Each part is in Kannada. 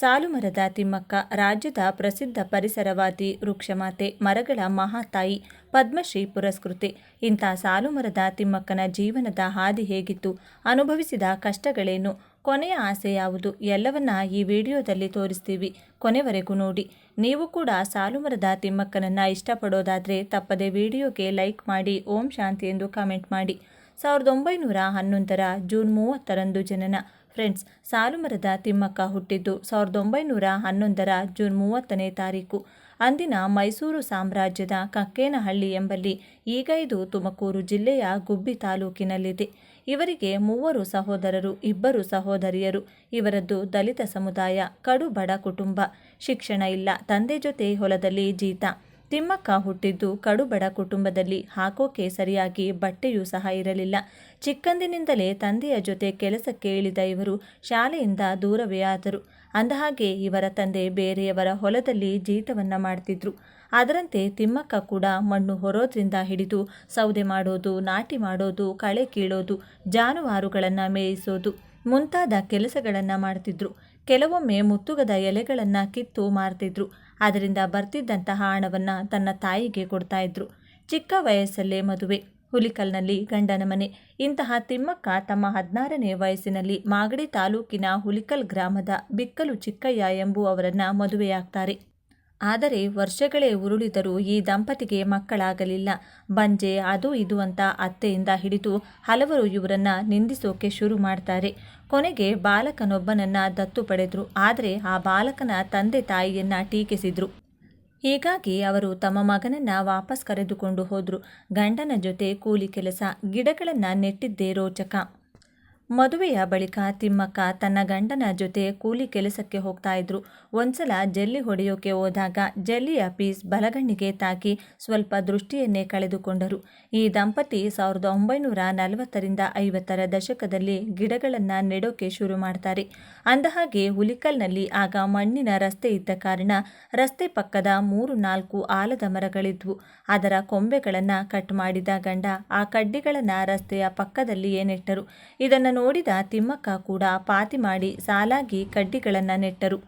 ಸಾಲುಮರದ ತಿಮ್ಮಕ್ಕ ರಾಜ್ಯದ ಪ್ರಸಿದ್ಧ ಪರಿಸರವಾದಿ ವೃಕ್ಷಮಾತೆ ಮರಗಳ ಮಹಾತಾಯಿ ಪದ್ಮಶ್ರೀ ಪುರಸ್ಕೃತಿ. ಇಂಥ ಸಾಲುಮರದ ತಿಮ್ಮಕ್ಕನ ಜೀವನದ ಹಾದಿ ಹೇಗಿತ್ತು? ಅನುಭವಿಸಿದ ಕಷ್ಟಗಳೇನು? ಕೊನೆಯ ಆಸೆ ಯಾವುದು? ಎಲ್ಲವನ್ನ ಈ ವಿಡಿಯೋದಲ್ಲಿ ತೋರಿಸ್ತೀವಿ. ಕೊನೆವರೆಗೂ ನೋಡಿ. ನೀವು ಕೂಡ ಸಾಲುಮರದ ತಿಮ್ಮಕ್ಕನನ್ನು ಇಷ್ಟಪಡೋದಾದರೆ ತಪ್ಪದೆ ವಿಡಿಯೋಗೆ ಲೈಕ್ ಮಾಡಿ, ಓಂ ಶಾಂತಿ ಎಂದು ಕಾಮೆಂಟ್ ಮಾಡಿ. ಸಾವಿರದ ಒಂಬೈನೂರ ಹನ್ನೊಂದರ ಜೂನ್ ಮೂವತ್ತರಂದು ಜನನ. ಫ್ರೆಂಡ್ಸ್, ಸಾಲುಮರದ ತಿಮ್ಮಕ್ಕ ಹುಟ್ಟಿದ್ದು ಸಾವಿರದ ಒಂಬೈನೂರ ಹನ್ನೊಂದರ ಜೂನ್ ಮೂವತ್ತನೇ ತಾರೀಕು. ಅಂದಿನ ಮೈಸೂರು ಸಾಮ್ರಾಜ್ಯದ ಕಕ್ಕೇನಹಳ್ಳಿ ಎಂಬಲ್ಲಿ ಈಗ ಇದು ತುಮಕೂರು ಜಿಲ್ಲೆಯ ಗುಬ್ಬಿ ತಾಲೂಕಿನಲ್ಲಿದೆ. ಇವರಿಗೆ ಮೂವರು ಸಹೋದರರು, ಇಬ್ಬರು ಸಹೋದರಿಯರು. ಇವರದ್ದು ದಲಿತ ಸಮುದಾಯ, ಕಡು ಬಡ ಕುಟುಂಬ. ಶಿಕ್ಷಣ ಇಲ್ಲ, ತಂದೆ ಜೊತೆ ಹೊಲದಲ್ಲಿ ಜೀತ. ತಿಮ್ಮಕ್ಕ ಹುಟ್ಟಿದ್ದು ಕಡುಬಡ ಕುಟುಂಬದಲ್ಲಿ ಹಾಕೋಕೆ ಸರಿಯಾಗಿ ಬಟ್ಟೆಯೂ ಸಹ ಇರಲಿಲ್ಲ. ಚಿಕ್ಕಂದಿನಿಂದಲೇ ತಂದೆಯ ಜೊತೆ ಕೆಲಸಕ್ಕೆ ಇಳಿದ ಇವರು ಶಾಲೆಯಿಂದ ದೂರವೇ ಆದರು. ಅಂದಹಾಗೆ ಇವರ ತಂದೆ ಬೇರೆಯವರ ಹೊಲದಲ್ಲಿ ಜೀತವನ್ನ ಮಾಡ್ತಿದ್ರು. ಅದರಂತೆ ತಿಮ್ಮಕ್ಕ ಕೂಡ ಮಣ್ಣು ಹೊರೋದ್ರಿಂದ ಹಿಡಿದು ಸೌದೆ ಮಾಡೋದು, ನಾಟಿ ಮಾಡೋದು, ಕಳೆ ಕೀಳೋದು, ಜಾನುವಾರುಗಳನ್ನು ಮೇಯಿಸೋದು ಮುಂತಾದ ಕೆಲಸಗಳನ್ನು ಮಾಡ್ತಿದ್ರು. ಕೆಲವೊಮ್ಮೆ ಮುತ್ತುಗದ ಎಲೆಗಳನ್ನು ಕಿತ್ತು ಮಾರ್ತಿದ್ರು. ಅದರಿಂದ ಬರ್ತಿದ್ದಂತಹ ಹಣವನ್ನು ತನ್ನ ತಾಯಿಗೆ ಕೊಡ್ತಾ ಇದ್ರು ಚಿಕ್ಕ ವಯಸ್ಸಲ್ಲೇ ಮದುವೆ. ಹುಲಿಕಲ್ನಲ್ಲಿ ಗಂಡನ ಮನೆ. ಇಂತಹ ತಿಮ್ಮಕ್ಕ ತಮ್ಮ ಹದಿನಾರನೇ ವಯಸ್ಸಿನಲ್ಲಿ ಮಾಗಡಿ ತಾಲೂಕಿನ ಹುಲಿಕಲ್ ಗ್ರಾಮದ ಬಿಕ್ಕಲು ಚಿಕ್ಕಯ್ಯ ಎಂಬುವವರನ್ನ ಮದುವೆಯಾಗ್ತಾರೆ. ಆದರೆ ವರ್ಷಗಳೇ ಉರುಳಿದರೂ ಈ ದಂಪತಿಗೆ ಮಕ್ಕಳಾಗಲಿಲ್ಲ. ಬಂಜೆ, ಅದು ಇದು ಅಂತ ಅತ್ತೆಯಿಂದ ಹಿಡಿದು ಹಲವರು ಇವರನ್ನ ನಿಂದಿಸೋಕೆ ಶುರು ಮಾಡ್ತಾರೆ. ಕೊನೆಗೆ ಬಾಲಕನೊಬ್ಬನನ್ನ ದತ್ತು ಪಡೆದ್ರು. ಆದರೆ ಆ ಬಾಲಕನ ತಂದೆ ತಾಯಿಯನ್ನ ಟೀಕಿಸಿದ್ರು. ಹೀಗಾಗಿ ಅವರು ತಮ್ಮ ಮಗನನ್ನ ವಾಪಸ್ ಕರೆದುಕೊಂಡು ಹೋದರು. ಗಂಡನ ಜೊತೆ ಕೂಲಿ ಕೆಲಸ, ಗಿಡಗಳನ್ನ ನೆಟ್ಟಿದ್ದೇ ರೋಚಕ. ಮದುವೆಯ ಬಳಿಕ ತಿಮ್ಮಕ್ಕ ತನ್ನ ಗಂಡನ ಜೊತೆ ಕೂಲಿ ಕೆಲಸಕ್ಕೆ ಹೋಗ್ತಾ ಇದ್ರು. ಒಂದ್ಸಲ ಜಲ್ಲಿ ಹೊಡೆಯೋಕೆ ಹೋದಾಗ ಜಲ್ಲಿಯ ಪೀಸ್ ಬಲಗಣ್ಣಿಗೆ ತಾಕಿ ಸ್ವಲ್ಪ ದೃಷ್ಟಿಯನ್ನೇ ಕಳೆದುಕೊಂಡರು. ಈ ದಂಪತಿ ಸಾವಿರದ ಒಂಬೈನೂರ ನಲವತ್ತರಿಂದ ಐವತ್ತರ ದಶಕದಲ್ಲಿ ಗಿಡಗಳನ್ನು ನೆಡೋಕೆ ಶುರು ಮಾಡ್ತಾರೆ. ಅಂದಹಾಗೆ ಹುಲಿಕಲ್ನಲ್ಲಿ ಆಗ ಮಣ್ಣಿನ ರಸ್ತೆ ಇದ್ದ ಕಾರಣ ರಸ್ತೆ ಪಕ್ಕದ ಮೂರು ನಾಲ್ಕು ಆಲದ ಮರಗಳಿದ್ವು. ಅದರ ಕೊಂಬೆಗಳನ್ನು ಕಟ್ ಮಾಡಿದ ಗಂಡ ಆ ಕಡ್ಡಿಗಳನ್ನು ರಸ್ತೆಯ ಪಕ್ಕದಲ್ಲಿಯೇ ನೆಟ್ಟರು. ಇದನ್ನು ನೋಡಿದ ತಿಮ್ಮಕ್ಕ ಕೂಡ ಪಾತಿ ಮಾಡಿ ಸಾಲಾಗಿ ಕಡ್ಡಿಗಳನ್ನು ನೆಟ್ಟರು.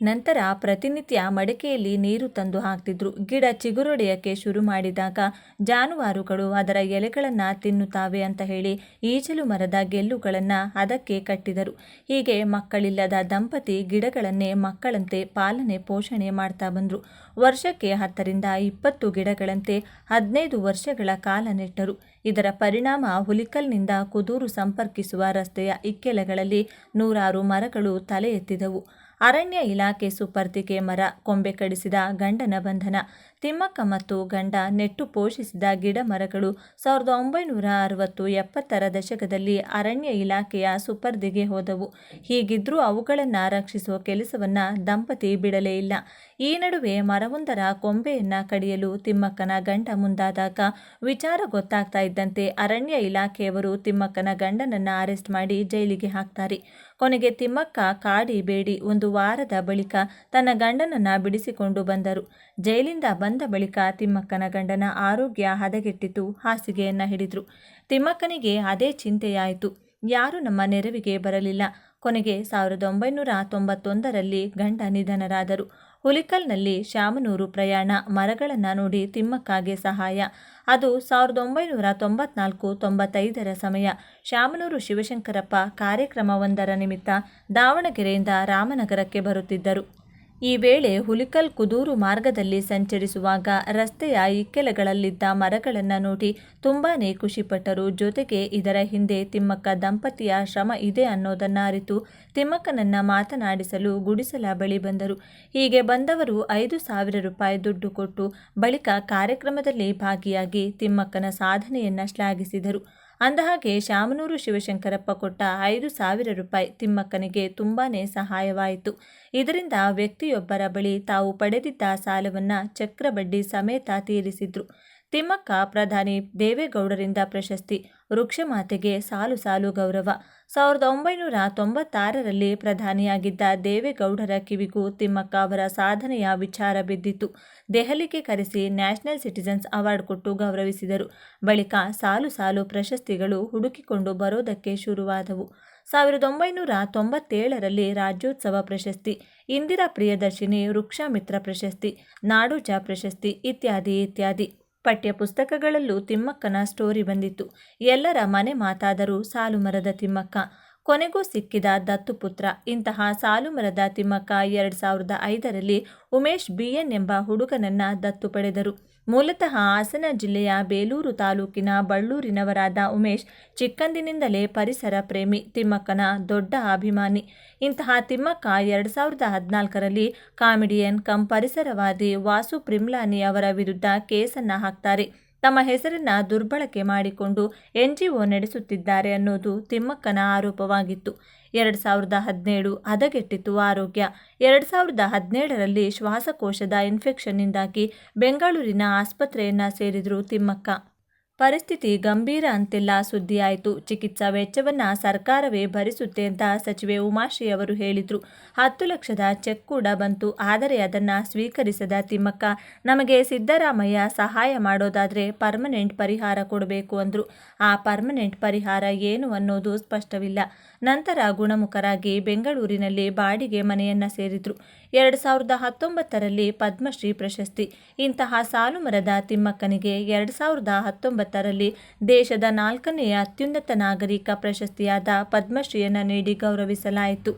ನಂತರ ಪ್ರತಿನಿತ್ಯ ಮಡಕೆಯಲ್ಲಿ ನೀರು ತಂದು ಹಾಕ್ತಿದ್ರು. ಗಿಡ ಚಿಗುರೊಡೆಯಕ್ಕೆ ಶುರು ಮಾಡಿದಾಗ ಜಾನುವಾರುಗಳು ಅದರ ಎಲೆಗಳನ್ನು ತಿನ್ನುತ್ತಾವೆ ಅಂತ ಹೇಳಿ ಈಚಲು ಮರದ ಗೆಲ್ಲುಗಳನ್ನು ಅದಕ್ಕೆ ಕಟ್ಟಿದರು. ಹೀಗೆ ಮಕ್ಕಳಿಲ್ಲದ ದಂಪತಿ ಗಿಡಗಳನ್ನೇ ಮಕ್ಕಳಂತೆ ಪಾಲನೆ ಪೋಷಣೆ ಮಾಡ್ತಾ ಬಂದರು. ವರ್ಷಕ್ಕೆ ಹತ್ತರಿಂದ ಇಪ್ಪತ್ತು ಗಿಡಗಳಂತೆ ಹದಿನೈದು ವರ್ಷಗಳ ಕಾಲ ನೆಟ್ಟರು. ಇದರ ಪರಿಣಾಮ ಹುಲಿಕಲ್ನಿಂದ ಕುದೂರು ಸಂಪರ್ಕಿಸುವ ರಸ್ತೆಯ ಇಕ್ಕೆಲಗಳಲ್ಲಿ ನೂರಾರು ಮರಗಳು ತಲೆ ಎತ್ತಿದವು. ಅರಣ್ಯ ಇಲಾಖೆ ಸುಪರ್ದಿಗೆ ಮರ ಕೊಂಬೆ ಕಡಿಸಿದ ಗಂಡನ ಬಂಧನ. ತಿಮ್ಮಕ್ಕ ಮತ್ತು ಗಂಡ ನೆಟ್ಟು ಪೋಷಿಸಿದ ಗಿಡ ಮರಗಳು ಸಾವಿರದ ಒಂಬೈನೂರ ಅರವತ್ತು ಎಪ್ಪತ್ತರ ದಶಕದಲ್ಲಿ ಅರಣ್ಯ ಇಲಾಖೆಯ ಸುಪರ್ದಿಗೆ ಹೋದವು. ಹೀಗಿದ್ರೂ ಅವುಗಳನ್ನು ರಕ್ಷಿಸುವ ಕೆಲಸವನ್ನು ದಂಪತಿ ಬಿಡಲೇ ಇಲ್ಲ. ಈ ನಡುವೆ ಮರವೊಂದರ ಕೊಂಬೆಯನ್ನು ಕಡಿಯಲು ತಿಮ್ಮಕ್ಕನ ಗಂಡ ಮುಂದಾದಾಗ ವಿಚಾರ ಗೊತ್ತಾಗ್ತಾ ಇದ್ದಂತೆ ಅರಣ್ಯ ಇಲಾಖೆಯವರು ತಿಮ್ಮಕ್ಕನ ಗಂಡನನ್ನು ಅರೆಸ್ಟ್ ಮಾಡಿ ಜೈಲಿಗೆ ಹಾಕ್ತಾರೆ. ಕೊನೆಗೆ ತಿಮ್ಮಕ್ಕ ಕಾಡಿ ಬೇಡಿ ಒಂದು ವಾರದ ಬಳಿಕ ತನ್ನ ಗಂಡನನ್ನ ಬಿಡಿಸಿಕೊಂಡು ಬಂದರು. ಜೈಲಿಂದ ಬಂದ ಬಳಿಕ ತಿಮ್ಮಕ್ಕನ ಗಂಡನ ಆರೋಗ್ಯ ಹದಗೆಟ್ಟಿತು ಹಾಸಿಗೆಯನ್ನ ಹಿಡಿದ್ರು. ತಿಮ್ಮಕ್ಕನಿಗೆ ಅದೇ ಚಿಂತೆಯಾಯಿತು. ಯಾರು ನಮ್ಮ ನೆರವಿಗೆ ಬರಲಿಲ್ಲ. ಕೊನೆಗೆ ಸಾವಿರದ ಒಂಬೈನೂರ ತೊಂಬತ್ತೊಂದರಲ್ಲಿ ಗಂಡ ನಿಧನರಾದರು. ಹುಲಿಕಲ್ನಲ್ಲಿ ಶ್ಯಾಮನೂರು ಪ್ರಯಾಣ, ಮರಗಳನ್ನು ನೋಡಿ ತಿಮ್ಮಕ್ಕಾಗೆ ಸಹಾಯ. ಅದು ಸಾವಿರದ ಒಂಬೈನೂರ ತೊಂಬತ್ನಾಲ್ಕು ತೊಂಬತ್ತೈದರ ಸಮಯ. ಶ್ಯಾಮನೂರು ಶಿವಶಂಕರಪ್ಪ ಕಾರ್ಯಕ್ರಮವೊಂದರ ನಿಮಿತ್ತ ದಾವಣಗೆರೆಯಿಂದ ರಾಮನಗರಕ್ಕೆ ಬರುತ್ತಿದ್ದರು. ಈ ವೇಳೆ ಹುಲಿಕಲ್ ಕುದೂರು ಮಾರ್ಗದಲ್ಲಿ ಸಂಚರಿಸುವಾಗ ರಸ್ತೆಯ ಇಕ್ಕೆಲಗಳಲ್ಲಿದ್ದ ಮರಗಳನ್ನು ನೋಡಿ ತುಂಬಾನೇ ಖುಷಿಪಟ್ಟರು. ಜೊತೆಗೆ ಇದರ ಹಿಂದೆ ತಿಮ್ಮಕ್ಕ ದಂಪತಿಯ ಶ್ರಮ ಇದೆ ಅನ್ನೋದನ್ನ ಅರಿತು ತಿಮ್ಮಕ್ಕನನ್ನ ಮಾತನಾಡಿಸಲು ಗುಡಿಸಲ ಬಳಿ ಬಂದರು. ಹೀಗೆ ಬಂದವರು ಐದು ಸಾವಿರ ರೂಪಾಯಿ ದುಡ್ಡು ಕೊಟ್ಟು ಬಳಿಕ ಕಾರ್ಯಕ್ರಮದಲ್ಲಿ ಭಾಗಿಯಾಗಿ ತಿಮ್ಮಕ್ಕನ ಸಾಧನೆಯನ್ನ ಶ್ಲಾಘಿಸಿದರು. ಅಂದಹಾಗೆ ಶಾಮನೂರು ಶಿವಶಂಕರಪ್ಪ ಕೊಟ್ಟ ಐದು ಸಾವಿರ ರೂಪಾಯಿ ತಿಮ್ಮಕ್ಕನಿಗೆ ತುಂಬಾನೇ ಸಹಾಯವಾಯಿತು. ಇದರಿಂದ ವ್ಯಕ್ತಿಯೊಬ್ಬರ ಬಳಿ ತಾವು ಪಡೆದಿದ್ದ ಸಾಲವನ್ನ ಚಕ್ರಬಡ್ಡಿ ಸಮೇತ ತೀರಿಸಿದ್ರು. ತಿಮ್ಮಕ್ಕ ಪ್ರಧಾನಿ ದೇವೇಗೌಡರಿಂದ ಪ್ರಶಸ್ತಿ, ವೃಕ್ಷಮಾತೆಗೆ ಸಾಲು ಸಾಲು ಗೌರವ. ಸಾವಿರದ ಒಂಬೈನೂರ ತೊಂಬತ್ತಾರರಲ್ಲಿ ಪ್ರಧಾನಿಯಾಗಿದ್ದ ದೇವೇಗೌಡರ ಕಿವಿಗೂ ತಿಮ್ಮಕ್ಕ ಅವರ ಸಾಧನೆಯ ವಿಚಾರ ಬಿದ್ದಿತ್ತು. ದೆಹಲಿಗೆ ಕರೆಸಿ ನ್ಯಾಷನಲ್ ಸಿಟಿಜನ್ಸ್ ಅವಾರ್ಡ್ ಕೊಟ್ಟು ಗೌರವಿಸಿದರು. ಬಳಿಕ ಸಾಲು ಸಾಲು ಪ್ರಶಸ್ತಿಗಳು ಹುಡುಕಿಕೊಂಡು ಬರೋದಕ್ಕೆ ಶುರುವಾದವು. ಸಾವಿರದ ಒಂಬೈನೂರ ತೊಂಬತ್ತೇಳರಲ್ಲಿ ರಾಜ್ಯೋತ್ಸವ ಪ್ರಶಸ್ತಿ, ಇಂದಿರಾ ಪ್ರಿಯದರ್ಶಿನಿ ವೃಕ್ಷಮಿತ್ರ ಪ್ರಶಸ್ತಿ, ನಾಡೋಜ ಪ್ರಶಸ್ತಿ ಇತ್ಯಾದಿ ಇತ್ಯಾದಿ. ಪಠ್ಯ ಪುಸ್ತಕಗಳಲ್ಲೂ ತಿಮ್ಮಕ್ಕನ ಸ್ಟೋರಿ ಬಂದಿತ್ತು. ಎಲ್ಲರ ಮನೆ ಮಾತಾದರೂ ಸಾಲುಮರದ ತಿಮ್ಮಕ್ಕ. ಕೊನೆಗೂ ಸಿಕ್ಕಿದ ದತ್ತುಪುತ್ರ ಇಂತಹ ಸಾಲುಮರದ ತಿಮ್ಮಕ್ಕ ಎರಡು ಸಾವಿರದ ಐದರಲ್ಲಿ ಉಮೇಶ್ ಬಿಎನ್ ಎಂಬ ಹುಡುಗನನ್ನ ದತ್ತು ಪಡೆದರು. ಮೂಲತಃ ಹಾಸನ ಜಿಲ್ಲೆಯ ಬೇಲೂರು ತಾಲೂಕಿನ ಬಳ್ಳೂರಿನವರಾದ ಉಮೇಶ್ ಚಿಕ್ಕಂದಿನಿಂದಲೇ ಪರಿಸರ ಪ್ರೇಮಿ, ತಿಮ್ಮಕ್ಕನ ದೊಡ್ಡ ಅಭಿಮಾನಿ. ಇಂತಹ ತಿಮ್ಮಕ್ಕ ಎರಡು ಸಾವಿರದ ಹದಿನಾಲ್ಕರಲ್ಲಿ ಕಾಮಿಡಿಯನ್, ಕಂ ಪರಿಸರವಾದಿ ವಾಸು ಪ್ರಿಮ್ಲಾನಿ ಅವರ ವಿರುದ್ಧ ಕೇಸನ್ನ ಹಾಕ್ತಾರೆ. ತಮ್ಮ ಹೆಸರನ್ನ ದುರ್ಬಳಕೆ ಮಾಡಿಕೊಂಡು ಎನ್ಜಿಒ ನಡೆಸುತ್ತಿದ್ದಾರೆ ಅನ್ನೋದು ತಿಮ್ಮಕ್ಕನ ಆರೋಪವಾಗಿತ್ತು. ಎರಡು ಸಾವಿರದ ಹದಿನೇಳು ಹದಗೆಟ್ಟಿತ್ತು ಆರೋಗ್ಯ. ಎರಡು ಸಾವಿರದ ಹದಿನೇಳರಲ್ಲಿ ಶ್ವಾಸಕೋಶದ ಇನ್ಫೆಕ್ಷನ್ನಿಂದಾಗಿ ಬೆಂಗಳೂರಿನ ಆಸ್ಪತ್ರೆಯನ್ನ ಸೇರಿದ್ರು ತಿಮ್ಮಕ್ಕ. ಪರಿಸ್ಥಿತಿ ಗಂಭೀರ ಅಂತೆಲ್ಲ ಸುದ್ದಿಯಾಯಿತು. ಚಿಕಿತ್ಸಾ ವೆಚ್ಚವನ್ನು ಸರ್ಕಾರವೇ ಭರಿಸುತ್ತೆ ಅಂತ ಸಚಿವೆ ಉಮಾಶ್ರೀ ಅವರು ಹೇಳಿದರು. ಹತ್ತು ಲಕ್ಷದ ಚೆಕ್ ಕೂಡ ಬಂತು. ಆದರೆ ಅದನ್ನು ಸ್ವೀಕರಿಸದ ತಿಮ್ಮಕ್ಕ, ನಮಗೆ ಸಿದ್ದರಾಮಯ್ಯ ಸಹಾಯ ಮಾಡೋದಾದರೆ ಪರ್ಮನೆಂಟ್ ಪರಿಹಾರ ಕೊಡಬೇಕು ಅಂದರು. ಆ ಪರ್ಮನೆಂಟ್ ಪರಿಹಾರ ಏನು ಅನ್ನೋದು ಸ್ಪಷ್ಟವಿಲ್ಲ. ನಂತರ ಗುಣಮುಖರಾಗಿ ಬೆಂಗಳೂರಿನಲ್ಲಿ ಬಾಡಿಗೆ ಮನೆಯನ್ನ ಸೇರಿದ್ರು. ಎರಡು ಸಾವಿರದ ಹತ್ತೊಂಬತ್ತರಲ್ಲಿ ಪದ್ಮಶ್ರೀ ಪ್ರಶಸ್ತಿ. ಇಂತಹ ಸಾಲುಮರದ ತಿಮ್ಮಕ್ಕನಿಗೆ ಎರಡು ಸಾವಿರದ ಹತ್ತೊಂಬತ್ತರಲ್ಲಿ ದೇಶದ ನಾಲ್ಕನೆಯ ಅತ್ಯುನ್ನತ ನಾಗರಿಕ ಪ್ರಶಸ್ತಿಯಾದ ಪದ್ಮಶ್ರೀಯನ್ನು ನೀಡಿ ಗೌರವಿಸಲಾಯಿತು.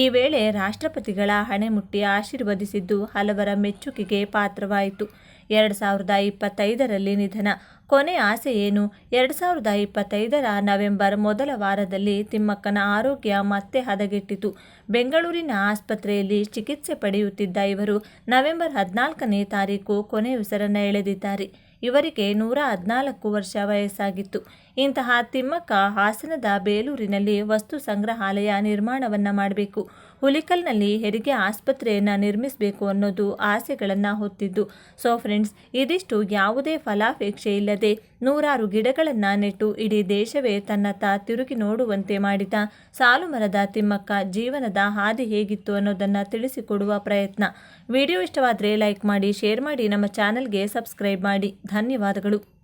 ಈ ವೇಳೆ ರಾಷ್ಟ್ರಪತಿಗಳ ಹಣೆಮುಟ್ಟಿ ಆಶೀರ್ವದಿಸಿದ್ದು ಹಲವರ ಮೆಚ್ಚುಗೆಗೆ ಪಾತ್ರವಾಯಿತು. ಎರಡು ಸಾವಿರದ ಇಪ್ಪತ್ತೈದರಲ್ಲಿ ನಿಧನ. ಕೊನೆ ಆಸೆ ಏನು? ಎರಡು ಸಾವಿರದ ಇಪ್ಪತ್ತೈದರ ನವೆಂಬರ್ ಮೊದಲ ವಾರದಲ್ಲಿ ತಿಮ್ಮಕ್ಕನ ಆರೋಗ್ಯ ಮತ್ತೆ ಹದಗೆಟ್ಟಿತು. ಬೆಂಗಳೂರಿನ ಆಸ್ಪತ್ರೆಯಲ್ಲಿ ಚಿಕಿತ್ಸೆ ಪಡೆಯುತ್ತಿದ್ದ ಇವರು ನವೆಂಬರ್ ಹದಿನಾಲ್ಕನೇ ತಾರೀಕು ಕೊನೆಯುಸಿರನ್ನು ಎಳೆದಿದ್ದಾರೆ. ಇವರಿಗೆ ನೂರ ಹದಿನಾಲ್ಕು ವರ್ಷ ವಯಸ್ಸಾಗಿತ್ತು. ಇಂತಹ ತಿಮ್ಮಕ್ಕ ಹಾಸನದ ಬೇಲೂರಿನಲ್ಲಿ ವಸ್ತು ಸಂಗ್ರಹಾಲಯ ನಿರ್ಮಾಣವನ್ನು ಮಾಡಬೇಕು. ಹುಲಿಕಲ್ನಲ್ಲಿ ಹೆರಿಗೆ ಆಸ್ಪತ್ರೆಯನ್ನು ನಿರ್ಮಿಸಬೇಕು ಅನ್ನೋದು ಆಸೆಗಳನ್ನು ಹೊತ್ತಿದ್ದು. ಸೊ ಫ್ರೆಂಡ್ಸ್ ಇದಿಷ್ಟು ಯಾವುದೇ ಫಲಾಪೇಕ್ಷೆ ಇಲ್ಲದೆ ನೂರಾರು ಗಿಡಗಳನ್ನು ನೆಟ್ಟು ಇಡೀ ದೇಶವೇ ತನ್ನತ್ತ ತಿರುಗಿ ನೋಡುವಂತೆ ಮಾಡಿದ ಸಾಲುಮರದ ತಿಮ್ಮಕ್ಕ ಜೀವನದ ಹಾದಿ ಹೇಗಿತ್ತು ಅನ್ನೋದನ್ನು ತಿಳಿಸಿಕೊಡುವ ಪ್ರಯತ್ನ. ವಿಡಿಯೋ ಇಷ್ಟವಾದರೆ ಲೈಕ್ ಮಾಡಿ, ಶೇರ್ ಮಾಡಿ, ನಮ್ಮ ಚಾನಲ್ಗೆ ಸಬ್ಸ್ಕ್ರೈಬ್ ಮಾಡಿ. ಧನ್ಯವಾದಗಳು.